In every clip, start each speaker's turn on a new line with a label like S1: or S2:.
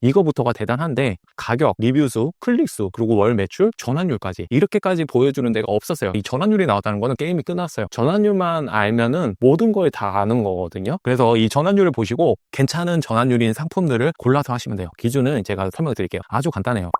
S1: 이거부터가 대단한데 가격, 리뷰수, 클릭수, 그리고 월 매출, 전환율까지 이렇게까지 보여주는 데가 없었어요. 이 전환율이 나왔다는 거는 게임이 끝났어요. 전환율만 알면은 모든 걸 다 아는 거거든요. 그래서 이 전환율을 보시고 괜찮은 전환율인 상품들을 골라서 하시면 돼요. 기준은 제가 설명을 드릴게요. 아주 간단해요.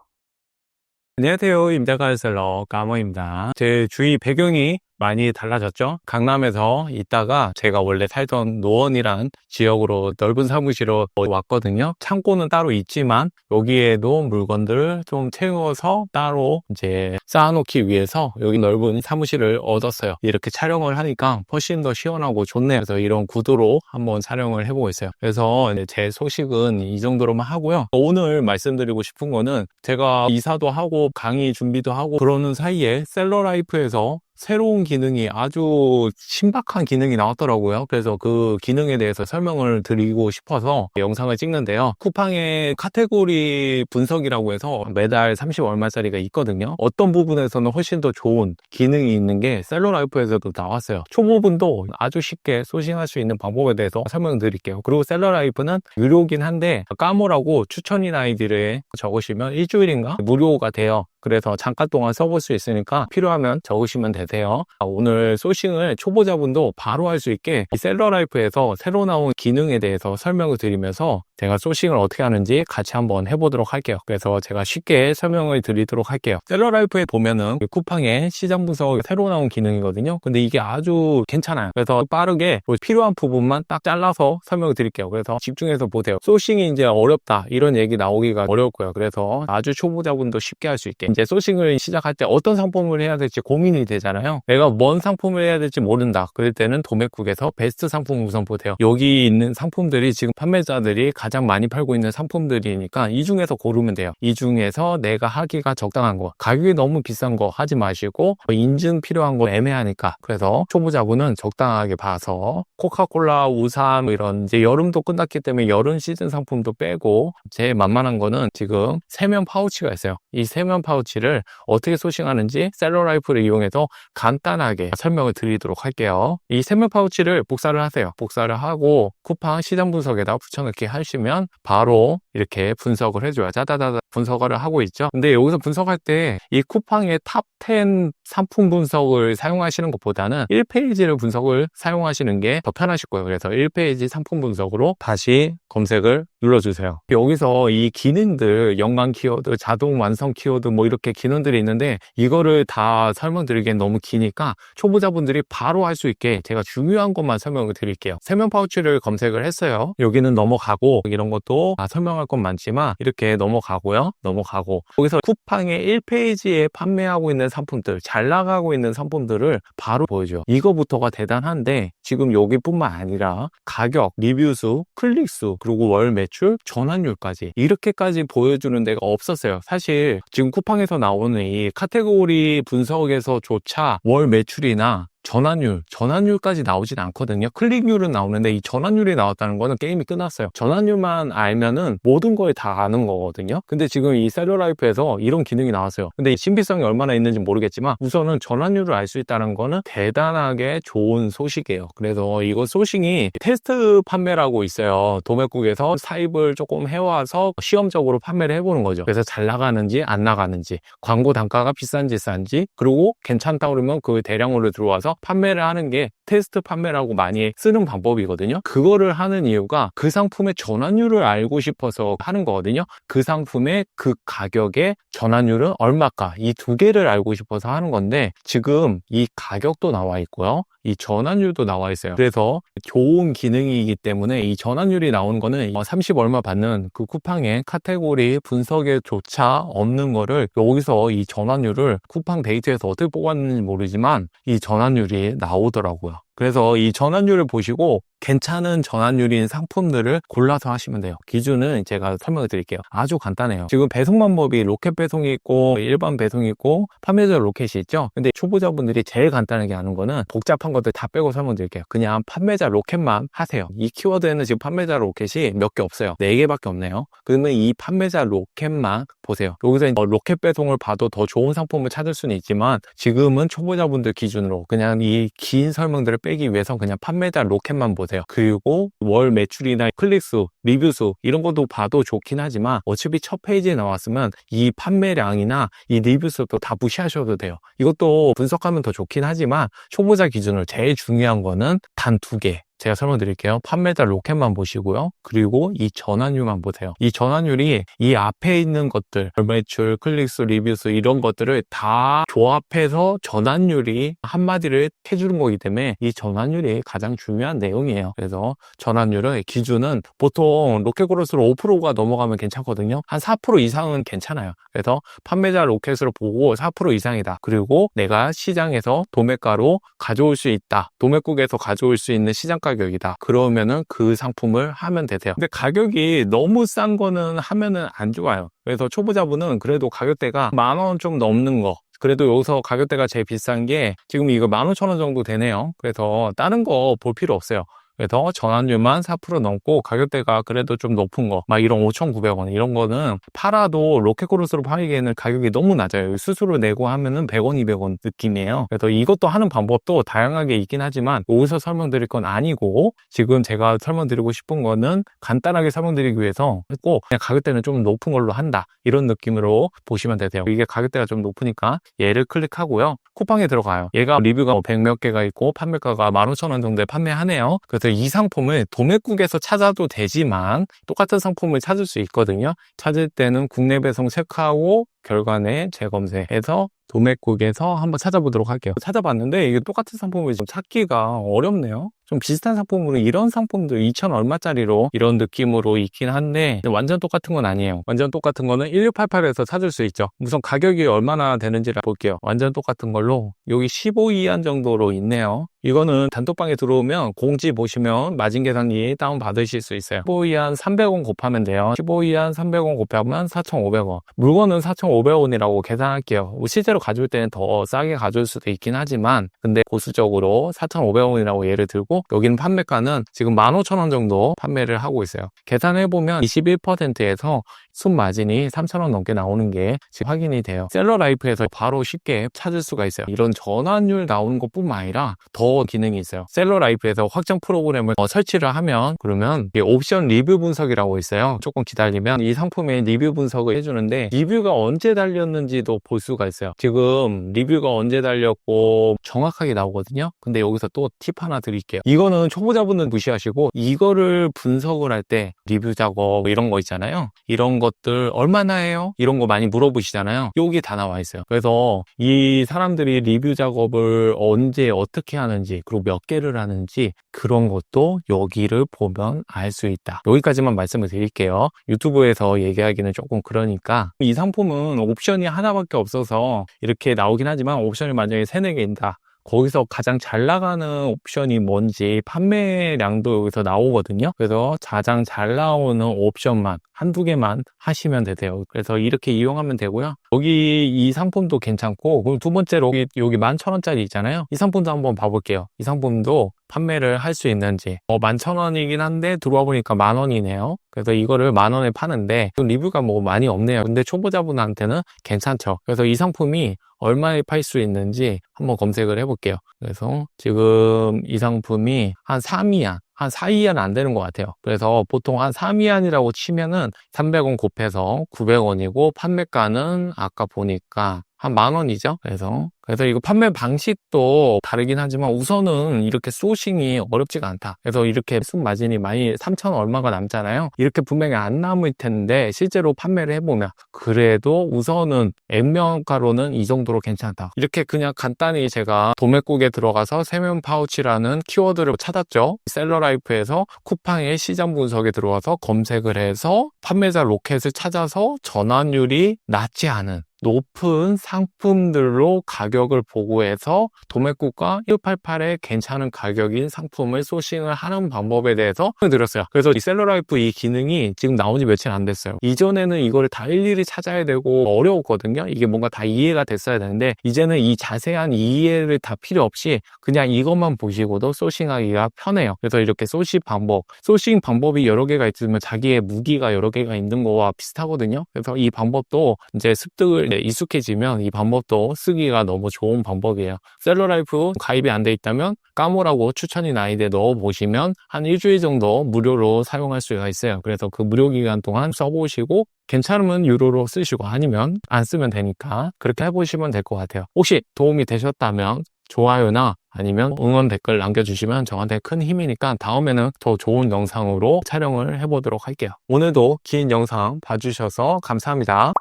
S1: 안녕하세요. 임자가 셀러 까머입니다. 제 주위 배경이 많이 달라졌죠? 강남에서 있다가 제가 원래 살던 노원이란 지역으로 넓은 사무실로 왔거든요. 창고는 따로 있지만 여기에도 물건들을 좀 채워서 따로 이제 쌓아놓기 위해서 여기 넓은 사무실을 얻었어요. 이렇게 촬영을 하니까 훨씬 더 시원하고 좋네요. 그래서 이런 구도로 한번 촬영을 해보고 있어요. 그래서 제 소식은 이 정도로만 하고요. 오늘 말씀드리고 싶은 거는 제가 이사도 하고 강의 준비도 하고 그러는 사이에 셀러라이프에서 새로운 기능이 아주 신박한 기능이 나왔더라고요. 그래서 그 기능에 대해서 설명을 드리고 싶어서 영상을 찍는데요. 쿠팡의 카테고리 분석이라고 해서 매달 30 얼마짜리가 있거든요. 어떤 부분에서는 훨씬 더 좋은 기능이 있는 게 셀러라이프에서도 나왔어요. 초보분도 아주 쉽게 소싱할 수 있는 방법에 대해서 설명드릴게요. 그리고 셀러라이프는 유료긴 한데 까모라고 추천인 아이디를 적으시면 일주일인가 무료가 돼요. 그래서 잠깐 동안 써볼 수 있으니까 필요하면 적으시면 되세요. 아, 오늘 소싱을 초보자분도 바로 할 수 있게 이 셀러라이프에서 새로 나온 기능에 대해서 설명을 드리면서 제가 소싱을 어떻게 하는지 같이 한번 해보도록 할게요. 그래서 제가 쉽게 설명을 드리도록 할게요. 셀러라이프에 보면은 그 쿠팡의 시장 분석 새로 나온 기능이거든요. 근데 이게 아주 괜찮아요. 그래서 빠르게 필요한 부분만 딱 잘라서 설명을 드릴게요. 그래서 집중해서 보세요. 소싱이 이제 어렵다 이런 얘기 나오기가 어려울 거예요. 그래서 아주 초보자분도 쉽게 할 수 있게 이제 소싱을 시작할 때 어떤 상품을 해야 될지 고민이 되잖아요. 내가 뭔 상품을 해야 될지 모른다. 그럴 때는 도매국에서 베스트 상품 우선 보세요. 여기 있는 상품들이 지금 판매자들이 가장 많이 팔고 있는 상품들이니까 이 중에서 고르면 돼요. 이 중에서 내가 하기가 적당한 거, 가격이 너무 비싼 거 하지 마시고 인증 필요한 거 애매하니까 그래서 초보자분은 적당하게 봐서 코카콜라, 우산 뭐 이런 이제 여름도 끝났기 때문에 여름 시즌 상품도 빼고 제일 만만한 거는 지금 세면 파우치가 있어요. 이 세면 파우치 를 어떻게 소싱하는지 셀러라이프를 이용해서 간단하게 설명을 드리도록 할게요. 이 세면 파우치를 복사를 하세요. 복사를 하고 쿠팡 시장 분석에다 붙여넣기 하시면 바로 이렇게 분석을 해줘요. 짜다다다 분석을 하고 있죠. 근데 여기서 분석할 때 이 쿠팡의 탑 10 상품 분석을 사용하시는 것보다는 1페이지를 분석을 사용하시는 게 더 편하실 거예요. 그래서 1페이지 상품 분석으로 다시 검색을 눌러주세요. 여기서 이 기능들, 연관 키워드, 자동 완성 키워드 뭐 이렇게 기능들이 있는데 이거를 다 설명드리기엔 너무 기니까 초보자분들이 바로 할 수 있게 제가 중요한 것만 설명을 드릴게요. 세면 파우치를 검색을 했어요. 여기는 넘어가고 이런 것도 다 설명할 건 많지만 이렇게 넘어가고요. 넘어가고 여기서 쿠팡의 1페이지에 판매하고 있는 상품들, 잘 나가고 있는 상품들을 바로 보여줘요. 이거부터가 대단한데 지금 여기뿐만 아니라 가격, 리뷰수, 클릭수, 그리고 월 매출, 전환율까지 이렇게까지 보여주는 데가 없었어요. 사실 지금 쿠팡에서 나오는 이 카테고리 분석에서조차 월 매출이나 전환율, 전환율까지 나오진 않거든요. 클릭률은 나오는데 이 전환율이 나왔다는 거는 게임이 끝났어요. 전환율만 알면은 모든 걸다 아는 거거든요. 근데 지금 이 셀러라이프에서 이런 기능이 나왔어요. 근데 이 신비성이 얼마나 있는지 모르겠지만 우선은 전환율을 알 수 있다는 거는 대단하게 좋은 소식이에요. 그래서 이거 소싱이 테스트 판매라고 있어요. 도매국에서 사입을 조금 해와서 시험적으로 판매를 해보는 거죠. 그래서 잘 나가는지 안 나가는지 광고 단가가 비싼지 싼지 그리고 괜찮다 그러면 그 대량으로 들어와서 판매를 하는 게 테스트 판매라고 많이 쓰는 방법이거든요. 그거를 하는 이유가 그 상품의 전환율을 알고 싶어서 하는 거거든요. 그 상품의 그 가격의 전환율은 얼마까 이 두 개를 알고 싶어서 하는 건데 지금 이 가격도 나와 있고요. 이 전환율도 나와 있어요. 그래서 좋은 기능이기 때문에 이 전환율이 나오는 거는 30 얼마 받는 그 쿠팡의 카테고리 분석에조차 없는 거를 여기서 이 전환율을 쿠팡 데이터에서 어떻게 뽑았는지 모르지만 이 전환율이 나오더라고요. 그래서 이 전환율을 보시고 괜찮은 전환율인 상품들을 골라서 하시면 돼요. 기준은 제가 설명을 드릴게요. 아주 간단해요. 지금 배송 방법이 로켓 배송이 있고 일반 배송이 있고 판매자 로켓이 있죠. 근데 초보자분들이 제일 간단하게 하는 거는 복잡한 것들 다 빼고 설명드릴게요. 그냥 판매자 로켓만 하세요. 이 키워드에는 지금 판매자 로켓이 몇 개 없어요. 네 개밖에 없네요. 그러면 이 판매자 로켓만 보세요. 여기서 뭐 로켓 배송을 봐도 더 좋은 상품을 찾을 수는 있지만 지금은 초보자분들 기준으로 그냥 이 긴 설명들을 빼 빼기 위해서 그냥 판매자 로켓만 보세요. 그리고 월 매출이나 클릭수, 리뷰수 이런 것도 봐도 좋긴 하지만 어차피 첫 페이지에 나왔으면 이 판매량이나 이 리뷰수도 다 무시하셔도 돼요. 이것도 분석하면 더 좋긴 하지만 초보자 기준으로 제일 중요한 거는 단 두 개. 제가 설명드릴게요. 판매자 로켓만 보시고요. 그리고 이 전환율만 보세요. 이 전환율이 이 앞에 있는 것들, 매출, 클릭수, 리뷰수 이런 것들을 다 조합해서 전환율이 한마디를 해주는 거기 때문에 이 전환율이 가장 중요한 내용이에요. 그래서 전환율의 기준은 보통 로켓그로스로 5%가 넘어가면 괜찮거든요. 한 4% 이상은 괜찮아요. 그래서 판매자 로켓으로 보고 4% 이상이다. 그리고 내가 시장에서 도매가로 가져올 수 있다. 도매국에서 가져올 수 있는 시장 가 격이다. 그러면은 그 상품을 하면 되세요. 근데 가격이 너무 싼 거는 하면은 안 좋아요. 그래서 초보자분은 그래도 가격대가 만 원 좀 넘는 거 그래도 여기서 가격대가 제일 비싼 게 지금 이거 15,000원 정도 되네요. 그래서 다른 거 볼 필요 없어요. 그래서 전환율만 4% 넘고 가격대가 그래도 좀 높은 거, 막 이런 5,900원 이런 거는 팔아도 로켓코르스로 팔기에는 가격이 너무 낮아요. 수수료 내고 하면은 100원, 200원 느낌이에요. 그래서 이것도 하는 방법도 다양하게 있긴 하지만 여기서 설명드릴 건 아니고 지금 제가 설명드리고 싶은 거는 간단하게 설명드리기 위해서 꼭 그냥 가격대는 좀 높은 걸로 한다 이런 느낌으로 보시면 되세요. 이게 가격대가 좀 높으니까 얘를 클릭하고요. 쿠팡에 들어가요. 얘가 리뷰가 100몇 개가 있고 판매가가 15,000원 정도에 판매하네요. 그래서 이 상품을 도매국에서 찾아도 되지만 똑같은 상품을 찾을 수 있거든요. 찾을 때는 국내 배송 체크하고 결과내 재검색해서 도매국에서 한번 찾아보도록 할게요. 찾아봤는데 이게 똑같은 상품을 좀 찾기가 어렵네요. 좀 비슷한 상품으로 이런 상품들 2천 얼마짜리로 이런 느낌으로 있긴 한데 완전 똑같은 건 아니에요. 완전 똑같은 거는 1688에서 찾을 수 있죠. 우선 가격이 얼마나 되는지를 볼게요. 완전 똑같은 걸로 여기 15 이한 정도로 있네요. 이거는 단톡방에 들어오면 공지 보시면 마진 계산기 다운 받으실 수 있어요. 15 이한 300원 곱하면 돼요. 15 이한 300원 곱하면 4,500원. 물건은 4,500원이라고 계산할게요. 뭐 실제로 가져올 때는 더 싸게 가져올 수도 있긴 하지만 근데 보수적으로 4,500원이라고 예를 들고 여기는 판매가는 지금 15,000원 정도 판매를 하고 있어요. 계산해보면 21%에서 순 마진이 3,000원 넘게 나오는 게 지금 확인이 돼요. 셀러라이프에서 바로 쉽게 찾을 수가 있어요. 이런 전환율 나오는 것 뿐만 아니라 더 기능이 있어요. 셀러라이프에서 확정 프로그램을 어, 설치를 하면 그러면 이게 옵션 리뷰 분석이라고 있어요. 조금 기다리면 이 상품의 리뷰 분석을 해주는데 리뷰가 언제 달렸는지도 볼 수가 있어요. 지금 리뷰가 언제 달렸고 정확하게 나오거든요. 근데 여기서 또 팁 하나 드릴게요. 이거는 초보자분은 무시하시고 이거를 분석을 할 때 리뷰 작업 이런 거 있잖아요. 이런 것들 얼마나 해요? 이런 거 많이 물어보시잖아요. 여기 다 나와 있어요. 그래서 이 사람들이 리뷰 작업을 언제 어떻게 하는 지 그리고 몇 개를 하는지 그런 것도 여기를 보면 알 수 있다. 여기까지만 말씀을 드릴게요. 유튜브에서 얘기하기는 조금 그러니까 이 상품은 옵션이 하나밖에 없어서 이렇게 나오긴 하지만 옵션이 만약에 세네 개인다. 거기서 가장 잘 나가는 옵션이 뭔지 판매량도 여기서 나오거든요. 그래서 가장 잘 나오는 옵션만 한두 개만 하시면 되세요. 그래서 이렇게 이용하면 되고요. 여기 이 상품도 괜찮고 그리고 두 번째로 여기, 여기 11,000원짜리 있잖아요. 이 상품도 한번 봐볼게요. 이 상품도 판매를 할 수 있는지 어, 11,000원이긴 한데 들어와 보니까 만 원이네요. 그래서 이거를 만 원에 파는데 리뷰가 뭐 많이 없네요. 근데 초보자분한테는 괜찮죠. 그래서 이 상품이 얼마에 팔 수 있는지 한번 검색을 해볼게요. 그래서 지금 이 상품이 한 3위안, 한 4위안 안 되는 것 같아요. 그래서 보통 한 3위안이라고 치면은 300원 곱해서 900원이고 판매가는 아까 보니까 한 만 원이죠. 그래서 그래서 이거 판매 방식도 다르긴 하지만 우선은 이렇게 소싱이 어렵지가 않다. 그래서 이렇게 순 마진이 많이 3천 얼마가 남잖아요. 이렇게 분명히 안 남을 텐데 실제로 판매를 해보면 그래도 우선은 액면가로는 이 정도로 괜찮다. 이렇게 그냥 간단히 제가 도매국에 들어가서 세면 파우치라는 키워드를 찾았죠. 셀러라이프에서 쿠팡의 시장 분석에 들어와서 검색을 해서 판매자 로켓을 찾아서 전환율이 낮지 않은 높은 상품들로 가격을 보고해서 도매국과 1688에 괜찮은 가격인 상품을 소싱을 하는 방법에 대해서 드렸어요. 그래서 이 셀러라이프 이 기능이 지금 나온 지 며칠 안 됐어요. 이전에는 이걸 다 일일이 찾아야 되고 어려웠거든요. 이게 뭔가 다 이해가 됐어야 되는데 이제는 이 자세한 이해를 다 필요 없이 그냥 이것만 보시고도 소싱하기가 편해요. 그래서 이렇게 소싱 방법, 소싱 방법이 여러 개가 있으면 자기의 무기가 여러 개가 있는 거와 비슷하거든요. 그래서 이 방법도 이제 습득을 익숙해지면 이 방법도 쓰기가 너무 좋은 방법이에요. 셀러라이프 가입이 안 돼 있다면 까모라고 추천인 아이디에 넣어 보시면 한 일주일 정도 무료로 사용할 수가 있어요. 그래서 그 무료 기간 동안 써보시고 괜찮으면 유료로 쓰시고 아니면 안 쓰면 되니까 그렇게 해보시면 될 것 같아요. 혹시 도움이 되셨다면 좋아요나 아니면 응원 댓글 남겨주시면 저한테 큰 힘이니까 다음에는 더 좋은 영상으로 촬영을 해보도록 할게요. 오늘도 긴 영상 봐주셔서 감사합니다.